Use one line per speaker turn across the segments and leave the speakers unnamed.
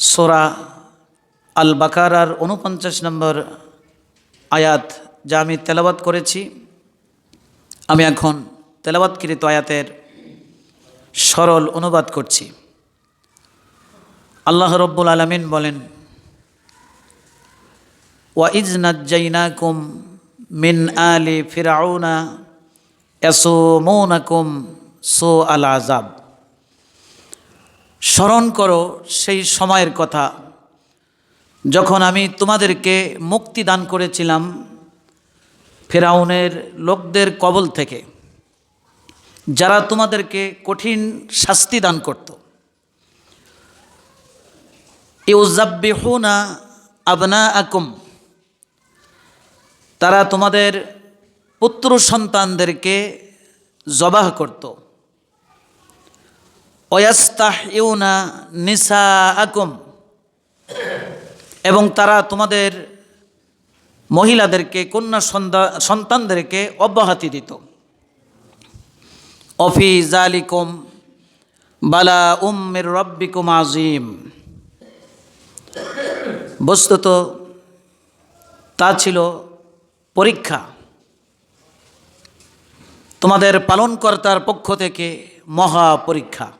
সোরা আল বাকারার উনপঞ্চাশ নম্বর আয়াত যা আমি তেলাবাত করেছি। আমি এখন তেলাবাতকৃত আয়াতের সরল অনুবাদ করছি। আল্লাহ রব্বুল আলমিন বলেন, ওয়া ইজনাজ্জাইনাকুম মিন আলি ফিরাউনা এসো এসোমৌনাকুম সো আল আজাব স্মরণ করো সেই সময়ের কথা। যখন আমি তোমাদেরকে মুক্তি দান করেছিলাম ফেরাউনের লোকদের কবল থেকে, যারা তোমাদেরকে কঠিন শাস্তি দান করত। ইউজাব্বিহুনা আবনা আকুম তারা তোমাদের পুত্র সন্তানদেরকে জবাহ করত। অয়াস্তাহ ইউনা নিসা আকুম এবং তারা তোমাদের মহিলাদেরকে, কন্যা সন্তা- সন্তানদেরকে অব্যাহতি দিত। অফি জালিকুম বালা উম্মের রব্বিকুম আজিম বস্তুত তা ছিল পরীক্ষা। তোমাদের পালনকর্তার পক্ষ থেকে মহা পরীক্ষা।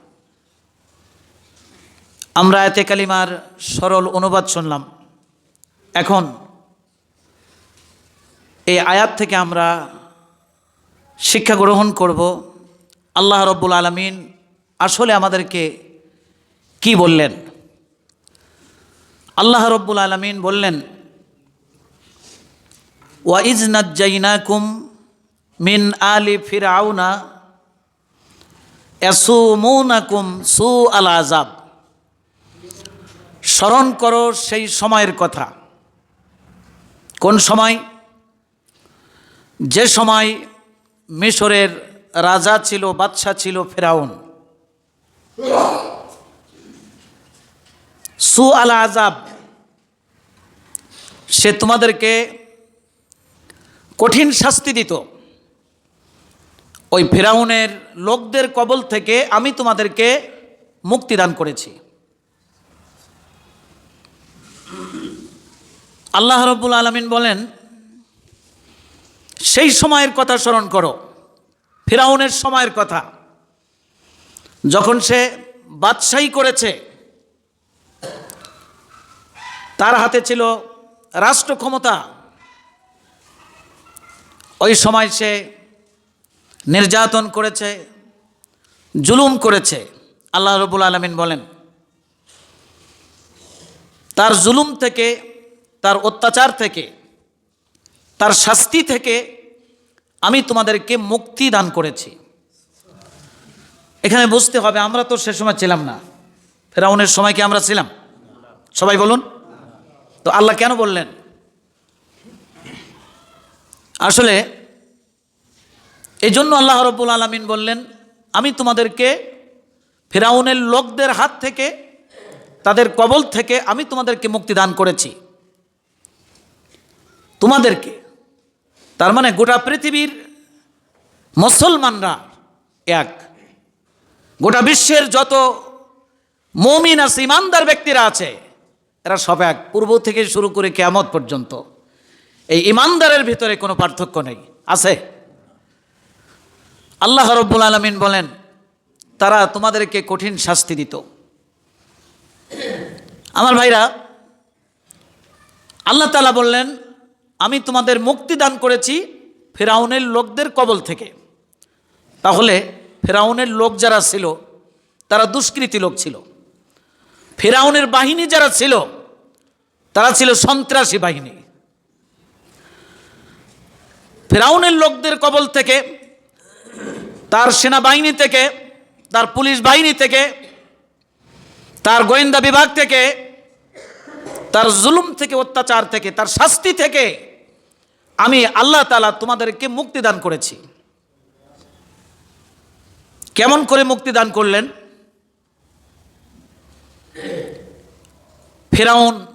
আমরা এতে কালিমার সরল অনুবাদ শুনলাম। এখন এই আয়াত থেকে আমরা শিক্ষা গ্রহণ করব, আল্লাহ রব্বুল আলমিন আসলে আমাদেরকে কি বললেন? আল্লাহ রব্বুল আলমিন বললেন ওয়াইজ নাজ্জাইনাকুম মিন আলি ফিরাউনা এসুমুনাকুম সু আল আজাব স্মরণ করো সেই সময়ের কথা। কোন সময়? যে সময় মিশরের রাজা ছিল, বাদশাহ ছিল ফেরাউন। সু আল আজাব সে তোমাদেরকে কঠিন শাস্তি দিত। ওই ফেরাউনের লোকদের কবল থেকে আমি তোমাদেরকে মুক্তিদান করেছি। আল্লাহ রব্বুল আলমিন বলেন, সেই সময়ের কথা স্মরণ করো, ফেরাউনের সময়ের কথা। যখন সে বাদশাহী করেছে, তার হাতে ছিল রাষ্ট্র ক্ষমতা। ওই সময় সে নির্যাতন করেছে, জুলুম করেছে। আল্লাহ রবুল আলমিন বলেন, তার জুলুম থেকে তার অত্যাচার থেকে, তার শাস্তি থেকে আমি তোমাদেরকে মুক্তি দান করেছি। এখানে বুঝতে হবে, আমরা তো সে সময় ছিলাম না। ফেরাউনের সময় কি আমরা ছিলাম? সবাই বলুন। তো আল্লাহ কেন বললেন? আসলে এই জন্য আল্লাহ রব্বুল আলমিন বললেন, আমি তোমাদেরকে ফেরাউনের লোকদের হাত থেকে, তাদের কবল থেকে আমি তোমাদেরকে মুক্তি দান করেছি। তোমাদেরকে, তার মানে গোটা পৃথিবীর মুসলমানরা এক। গোটা বিশ্বের যত মমিন আছে ইমানদার ব্যক্তিরা আছে, এরা সব এক। পূর্ব থেকে শুরু করে কেয়ামত পর্যন্ত এই ইমানদারের ভিতরে কোনো পার্থক্য নেই। আছে? আল্লাহ রব্বুল আলমিন বলেন, তারা তোমাদেরকে কঠিন শাস্তি দিত। আমার ভাইরা, আল্লাহ তালা বললেন আমি তোমাদের মুক্তি দান করেছি ফেরাউনের লোকদের কবল থেকে। তাহলে ফেরাউনের লোক যারা ছিল, তারা দুষ্কৃতী লোক ছিল। ফেরাউনের বাহিনী যারা ছিল, তারা ছিল সন্ত্রাসী বাহিনী। ফেরাউনের লোকদের কবল থেকে, তার সেনাবাহিনী থেকে, তার পুলিশ বাহিনী থেকে, তার গোয়েন্দা বিভাগ থেকে তার জুলুম থেকে, অত্যাচার থেকে, তার শাস্তি থেকে আমি আল্লাহ তালা তোমাদেরকে মুক্তি দান করেছি। কেমন করে মুক্তি দান করলেন? ফেরাউন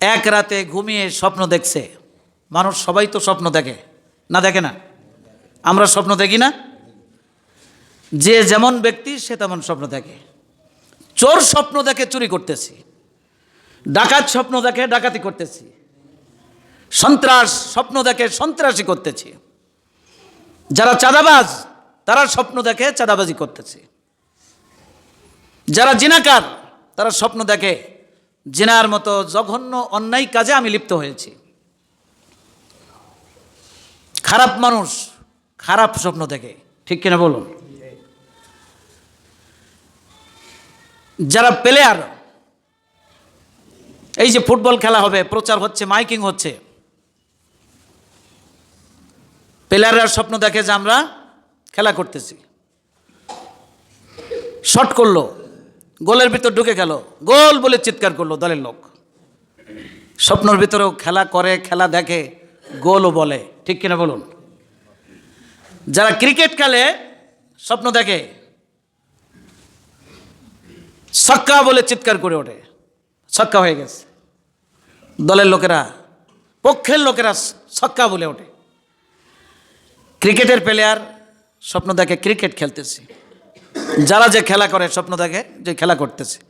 এক রাতে ঘুমিয়ে স্বপ্ন দেখছে। মানুষ সবাই তো স্বপ্ন দেখে, না দেখে না? আমরা স্বপ্ন দেখি না? যে যেমন ব্যক্তি সে তেমন স্বপ্ন দেখে। চোর স্বপ্ন দেখে চুরি করতেছি। ডাকাত স্বপ্ন দেখে ডাকাতি করতেছি। সন্ত্রাস স্বপ্ন দেখে সন্ত্রাসী করতেছি। যারা চাঁদাবাজ, তারা স্বপ্ন দেখে চাঁদাবাজি করতেছে। যারা জিনাকার, তারা স্বপ্ন দেখে জিনার মতো জঘন্য অন্যায় কাজে আমি লিপ্ত হয়েছি। খারাপ মানুষ খারাপ স্বপ্ন দেখে, ঠিক কিনা বলুন? যারা প্লেয়ার এই যে ফুটবল খেলা হবে, প্রচার হচ্ছে, মাইকিং হচ্ছে। প্লেয়াররা স্বপ্ন দেখে যে আমরা খেলা করতেছি। শট করল, গোলের ভিতর ঢুকে গেল, গোল বলে চিৎকার করল দলের লোক। স্বপ্নের ভিতরেও খেলা করে, খেলা দেখে, গোলও বলে, ঠিক কিনা বলুন? যারা ক্রিকেট খেলে, স্বপ্ন দেখে, ছক্কা বলে চিৎকার করে ওঠে, ছক্কা হয়ে গেছে। দলের লোকেরা, পক্ষের লোকেরা ছক্কা বলে ওঠে। ক্রিকেটের প্লেয়ার স্বপ্ন দেখে ক্রিকেট খেলতেছে। যারা যে খেলা করে স্বপ্ন দেখে যে খেলা করতেছে।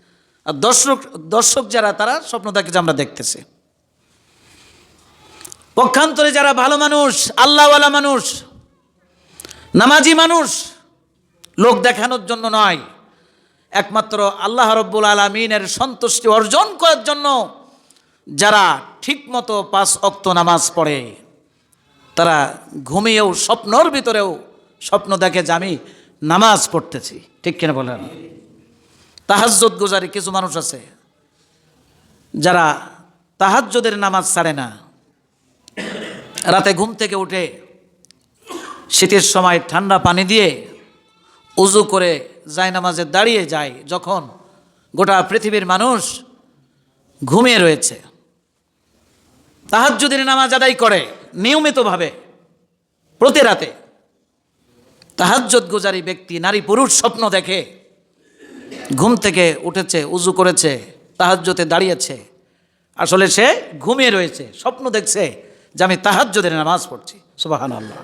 আর দর্শক দর্শক যারা, তারা স্বপ্ন দেখে যে আমরা দেখতেছি। পক্ষান্তরে যারা ভালো মানুষ, আল্লাহওয়ালা মানুষ, নামাজি মানুষ, লোক দেখানোর জন্য নয়। একমাত্র আল্লাহ রব্বুল আলমিনের সন্তুষ্টি অর্জন করার জন্য যারা ঠিকমতো পাঁচ অক্ত নামাজ পড়ে, তারা ঘুমিয়েও স্বপ্নর ভিতরেও স্বপ্ন দেখে যে আমি নামাজ পড়তেছি। ঠিক কিনা বলেন? তাহাজ্জত গুজারি কিছু মানুষ আছে, যারা তাহাজ্জদের নামাজ ছাড়ে না। রাতে ঘুম থেকে উঠে শীতের সময় ঠান্ডা পানি দিয়ে উজু করে যায় নামাজে দাঁড়িয়ে যায়, যখন গোটা পৃথিবীর মানুষ ঘুমিয়ে রয়েছে। তাহাজ্জুদের নামাজ আদায় করে নিয়মিতভাবে, প্রতি রাতে। তাহাজ্জত গুজারি ব্যক্তি, নারী পুরুষ স্বপ্ন দেখে, ঘুম থেকে উঠেছে, উজু করেছে তাহাজ্জতে দাঁড়িয়েছে। আসলে সে ঘুমিয়ে রয়েছে, স্বপ্ন দেখছে যে আমি তাহাজ্জদের নামাজ পড়ছি। সুবাহান আল্লাহ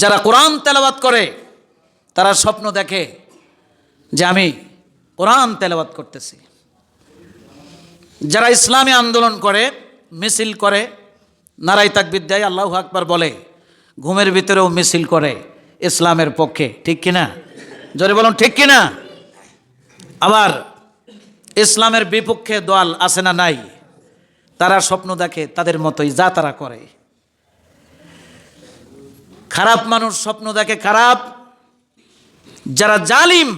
যারা কোরআন তেলাবাত করে, তারা স্বপ্ন দেখে যে আমি কোরআন তেলাবাত করতেছি। যারা ইসলামী আন্দোলন করে, মিছিল করে নারাই তাকবিদ দেয়, আল্লাহ আকবার বলে, ঘুমের ভিতরেও মিছিল করে ইসলামের পক্ষে, ঠিক কিনা জোরে বলুন, ঠিক কিনা আবার ইসলামের বিপক্ষে দল আছে না নাই, তারা স্বপ্ন দেখে, তাদের মতোই যা তারা করে। খারাপ মানুষ স্বপ্ন দেখে খারাপ, যারা জালিম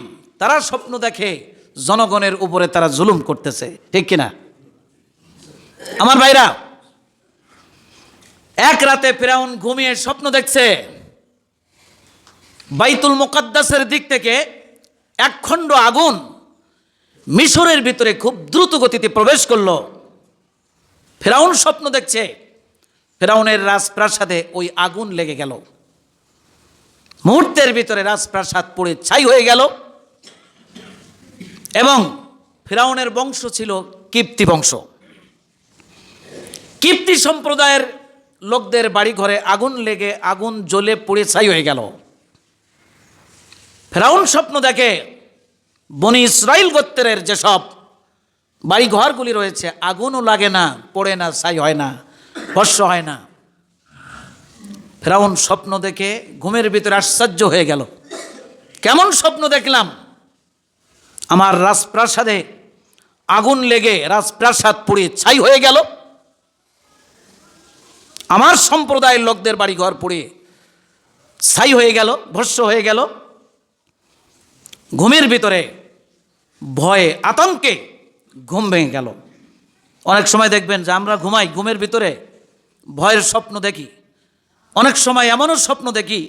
তারা স্বপ্ন দেখে, জনগণের উপরে তারা জুলুম করতেছে, ঠিক কিনা আমার ভাইরা, এক রাতে ফেরাউন ঘুমিয়ে স্বপ্ন দেখছে। বাইতুল মোকাদ্দাসের দিক থেকে একখণ্ড আগুন মিশরের ভিতরে খুব দ্রুত গতিতে প্রবেশ করল। ফেরাউন স্বপ্ন দেখছে, ফেরাউনের রাজপ্রাসাদে ওই আগুন লেগে গেল। মুহূর্তের ভিতরে রাজপ্রাসাদ পড়ে ছাই হয়ে গেল এবং ফেরাউনের বংশ ছিল কিপ্তি বংশ। কিপ্তি সম্প্রদায়ের লোকদের বাড়ি ঘরে আগুন লেগে আগুন জ্বলে পুড়ে ছাই হয়ে গেল। ফেরাউন স্বপ্ন দেখে বনি ইসরাইল গোত্রের যেসব বাড়ি ঘরগুলি রয়েছে, আগুনও লাগে না, পড়ে না, ছাই হয় না, ভস্য হয় না। ফেরাউন স্বপ্ন দেখে ঘুমের ভিতরে আশ্চর্য হয়ে গেল। কেমন স্বপ্ন দেখলাম? আমার রাজপ্রাসাদে আগুন লেগে রাজপ্রাসাদ পুড়ে ছাই হয়ে গেল। আমার সম্প্রদায়ের লোকদের বাড়ি ঘর পুড়ে ছাই হয়ে গেল, ভস্য হয়ে গেল। ঘুমের ভিতরে ভয়ে, আতঙ্কে ঘুম ভেঙে গেল। অনেক সময় দেখবেন যে আমরা ঘুমাই, ঘুমের ভিতরে ভয়ের স্বপ্ন দেখি। অনেক সময় এমনও স্বপ্ন দেখি,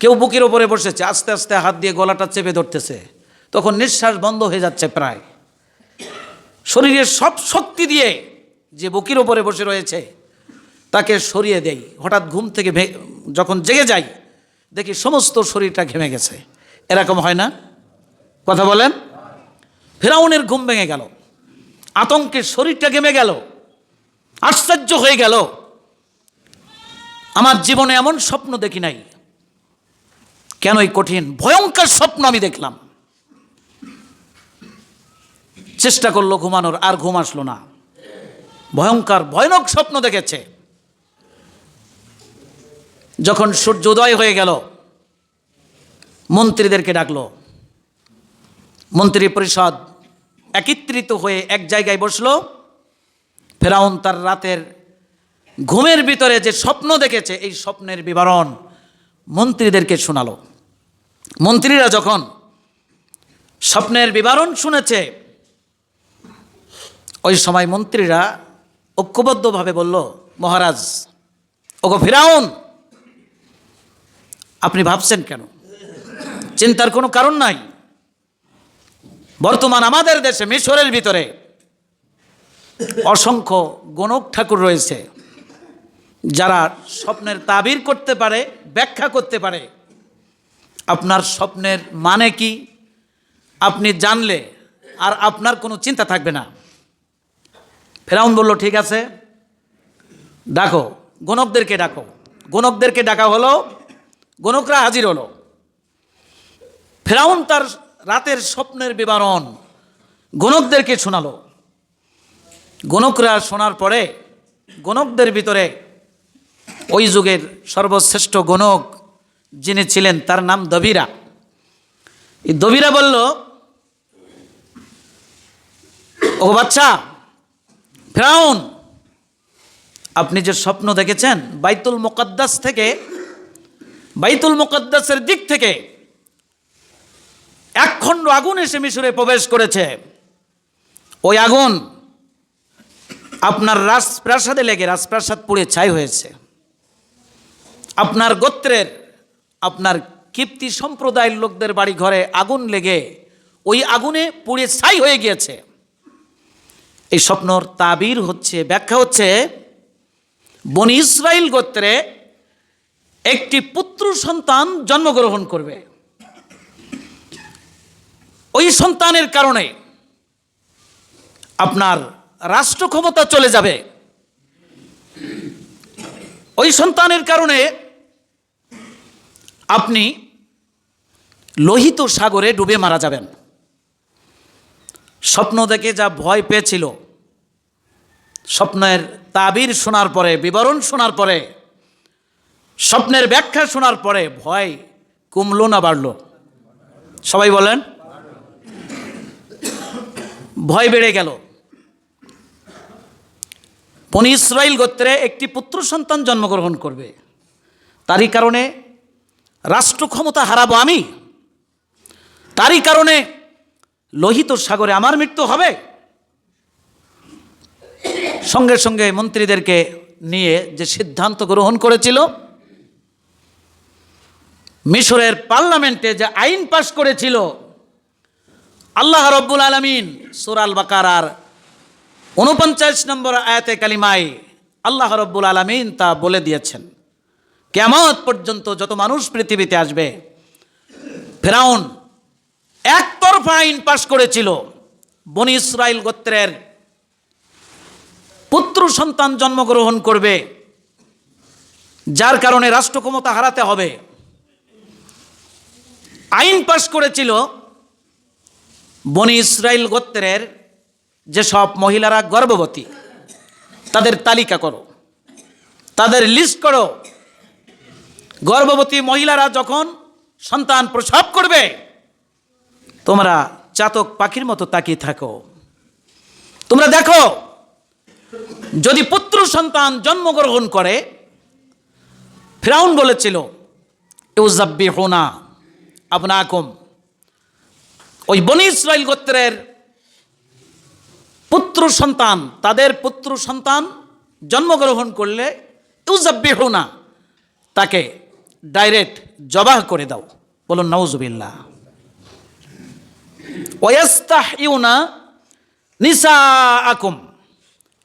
কেউ বুকের ওপরে বসেছে, আস্তে আস্তে হাত দিয়ে গলাটা চেপে ধরতেছে। তখন নিঃশ্বাস বন্ধ হয়ে যাচ্ছে প্রায়। শরীরের সব শক্তি দিয়ে যে বুকের ওপরে বসে রয়েছে তাকে সরিয়ে দেই। হঠাৎ ঘুম থেকে যখন জেগে যাই, দেখি সমস্ত শরীরটা ঘেমে গেছে। এরকম হয় না? কথা বলেন। ফেরাউনের ঘুম ভেঙে গেল। আতঙ্কের শরীরটা ঘেমে গেল। আশ্চর্য হয়ে গেল। আমার জীবনে এমন স্বপ্ন দেখি নাই। কেনই কঠিন, ভয়ঙ্কর স্বপ্ন আমি দেখলাম। চেষ্টা করল ঘুমানোর, আর ঘুম আসলো না। ভয়ঙ্কর, ভয়ানক স্বপ্ন দেখেছে। যখন সূর্যোদয় হয়ে গেল, মন্ত্রীদেরকে ডাকলো। মন্ত্রী পরিষদ একত্রিত হয়ে এক জায়গায় বসল। ফেরাউন তার রাতের ঘুমের ভিতরে যে স্বপ্ন দেখেছে, এই স্বপ্নের বিবরণ মন্ত্রীদেরকে শোনালো। মন্ত্রীরা যখন স্বপ্নের বিবরণ শুনেছে, ওই সময় মন্ত্রীরা ঐক্যবদ্ধভাবে বলল, মহারাজ, ওগো ফিরাউন আপনি ভাবছেন কেন? চিন্তার কোনো কারণ নাই। বর্তমান আমাদের দেশে মিশরের ভিতরে অসংখ্য গণক ঠাকুর রয়েছে, যারা স্বপ্নের তাবির করতে পারে, ব্যাখ্যা করতে পারে। আপনার স্বপ্নের মানে কি? আপনি জানলে আর আপনার কোনো চিন্তা থাকবে না। ফেরাউন বলল, ঠিক আছে, ডাকো। গণকদেরকে ডাকো। গণকদেরকে ডাকা হলো গণকরা হাজির হলো। ফেরাউন তার রাতের স্বপ্নের বিবরণ গণকদেরকে শোনালো। গণকরা শোনার পরে গণকদের ভিতরে ওই যুগের সর্বশ্রেষ্ঠ গণক যিনি ছিলেন, তার নাম দবিরা এই দবিরা বলল, ও বাচ্চা, ফেরাউন, আপনি যে স্বপ্ন দেখেছেন, বাইতুল মোকাদ্দাস থেকে বাইতুল মোকাদ্দাসের দিক থেকে এক খণ্ড আগুন এসে মিশরে প্রবেশ করেছে। ওই আগুন আপনার রাজপ্রাসাদে লেগে, রাজপ্রাসাদ পুড়ে ছাই হয়েছে। আপনার গোত্রের, আপনার কীর্তি সম্প্রদায়ের লোকদের বাড়ি ঘরে আগুন লেগে ওই আগুনে পুড়ে ছাই হয়ে গিয়েছে। এই স্বপ্নর তাবির হচ্ছে, ব্যাখ্যা হচ্ছে, বনি ইসরায়েল গোত্রে একটি পুত্র সন্তান জন্মগ্রহণ করবে। ওই সন্তানের কারণে আপনার রাষ্ট্র ক্ষমতা চলে যাবে। ওই সন্তানের কারণে আপনি লোহিত সাগরে ডুবে মারা যাবেন। স্বপ্ন দেখে যা ভয় পেয়েছিল, স্বপ্নের তাবির শোনার পরে, বিবরণ শোনার পরে স্বপ্নের ব্যাখ্যা শোনার পরে ভয় কমলো না, বাড়লো। সবাই বলেন, ভয় বেড়ে গেল। বনি ইসরায়েল গোত্রে একটি পুত্র সন্তান জন্মগ্রহণ করবে। তারই কারণে রাষ্ট্র ক্ষমতা হারাবো আমি। তারই কারণে লোহিত সাগরে আমার মৃত্যু হবে। সঙ্গে সঙ্গে মন্ত্রীদেরকে নিয়ে যে সিদ্ধান্ত গ্রহণ করেছিল মিশরের পার্লামেন্টে যে আইন পাশ করেছিল, আল্লাহ রব্বুল আলমিন সুরাল বাকারার উনপঞ্চাশ নম্বর আয়াতে কালিমাই আল্লাহ রব্বুল আলমিন তা বলে দিয়েছেন। কেমত পর্যন্ত যত মানুষ পৃথিবীতে আসবে, ফেরাউন একতরফা আইন পাশ করেছিল বনি ইসরায়েল গোত্রের পুত্র সন্তান জন্মগ্রহণ করবে, যার কারণে রাষ্ট্র ক্ষমতা হারাতে হবে। আইন পাশ করেছিল বনি ইসরায়েল গোত্রের যেসব মহিলারা গর্ভবতী, তাদের তালিকা করো। তাদের লিস্ট করো। গর্ভবতী মহিলারা যখন সন্তান প্রসব করবে, তোমরা চাতক পাখির মতো তাকিয়ে থাকো। তোমরা দেখো, যদি পুত্র সন্তান জন্মগ্রহণ করে, ফেরাউন বলেছিল ইউজাব্বি হোনা আপনাকুম। ওই বনি ইসরায়েল গোত্রের পুত্র সন্তান, তাদের পুত্র সন্তান জন্মগ্রহণ করলে ইউজাব্বি হোনা তাকে ডাইরেক্ট জবাহ করে দাও। বলুন নওজুবিল্লাহ ওয়াস্তাহ ইউনা নিসা আকুম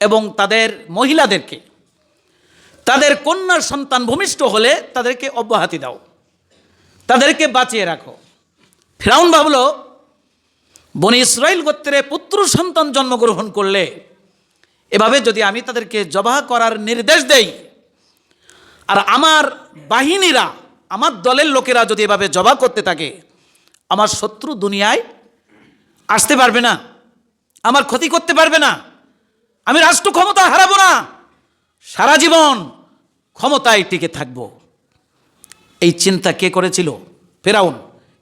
এবং তাদের মহিলাদেরকে, তাদের কন্যা সন্তান ভূমিষ্ঠ হলে তাদেরকে অব্যাহতি দাও। তাদেরকে বাঁচিয়ে রাখো। ফেরাউন ভাবল, বনি ইসরায়েল গোত্রে পুত্র সন্তান জন্মগ্রহণ করলে এভাবে যদি আমি তাদেরকে জবাহ করার নির্দেশ দেই, আর আমার বাহিনীরা, আমার দলের লোকেরা যদি এভাবে জবা করতে থাকে, আমার শত্রু দুনিয়ায় আসতে পারবে না, আমার ক্ষতি করতে পারবে না, আমি রাষ্ট্র ক্ষমতা হারাবো না, সারা জীবন ক্ষমতায় টিকে থাকব। এই চিন্তা কে করেছিল? ফেরাউন।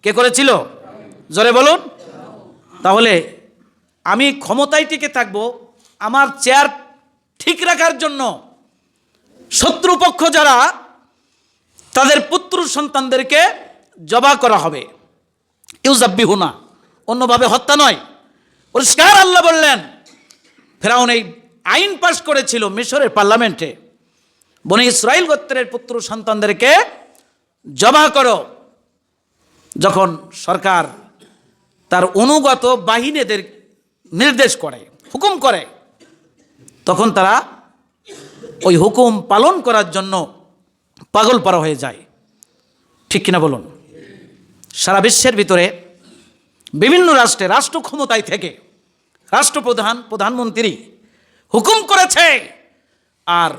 কে করেছিল? জোরে বলুন। তাহলে আমি ক্ষমতায় টিকে থাকব, আমার চেয়ার ঠিক রাখার জন্য। শত্রুপক্ষ যারা, তাদের পুত্র সন্তানদেরকে জবা করা হবে। ইউজাব্বিহুনা অন্যভাবে হত্যা নয়। পরিষ্কার আল্লাহ বললেন, ফেরাউন এই আইন পাশ করেছিল মিশরের পার্লামেন্টে। বনি ইসরায়েল গোত্রের পুত্র সন্তানদেরকে জমা করো। যখন সরকার তার অনুগত বাহিনীদের নির্দেশ করে, হুকুম করে, তখন তারা ওই হুকুম পালন করার জন্য পাগল পারা হয়ে যায়। ঠিক কিনা বলুন? সারা বিশ্বের ভিতরে বিভিন্ন রাষ্ট্রে, রাষ্ট্র ক্ষমতায় থেকে রাষ্ট্রপ্রধান, প্রধানমন্ত্রী হুকুম করেছে। আর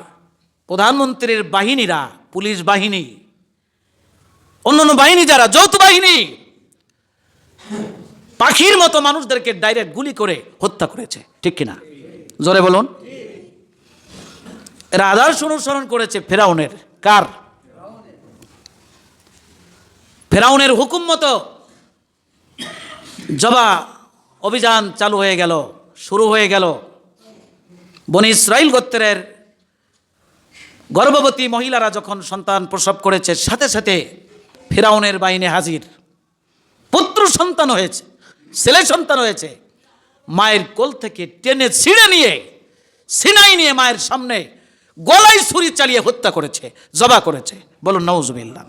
প্রধানমন্ত্রীর বাহিনীরা, পুলিশ বাহিনী অন্যান্য বাহিনী যারা, যৌথ বাহিনী, পাখির মতো মানুষদেরকে ডাইরেক্ট গুলি করে হত্যা করেছে, ঠিক কিনা? জোরে বলুন। এরা আদর্শ অনুসরণ করেছে ফেরাউনের। কার? ফেরাউনের হুকুম মতো জবা অভিযান চালু হয়ে গেল, শুরু হয়ে গেল। বনি ইসরায়েল গোত্রের গর্ভবতী মহিলারা যখন সন্তান প্রসব করেছে, সাথে সাথে ফেরাউনের বাইনে হাজির। পুত্র সন্তান হয়েছে, ছেলে সন্তান হয়েছে। মায়ের কোল থেকে টেনে ছিঁড়ে নিয়ে, সিনাই নিয়ে মায়ের সামনে গলায় ছুরি চালিয়ে হত্যা করেছে, জবা করেছে। বলুন নওজুবিল্লাহ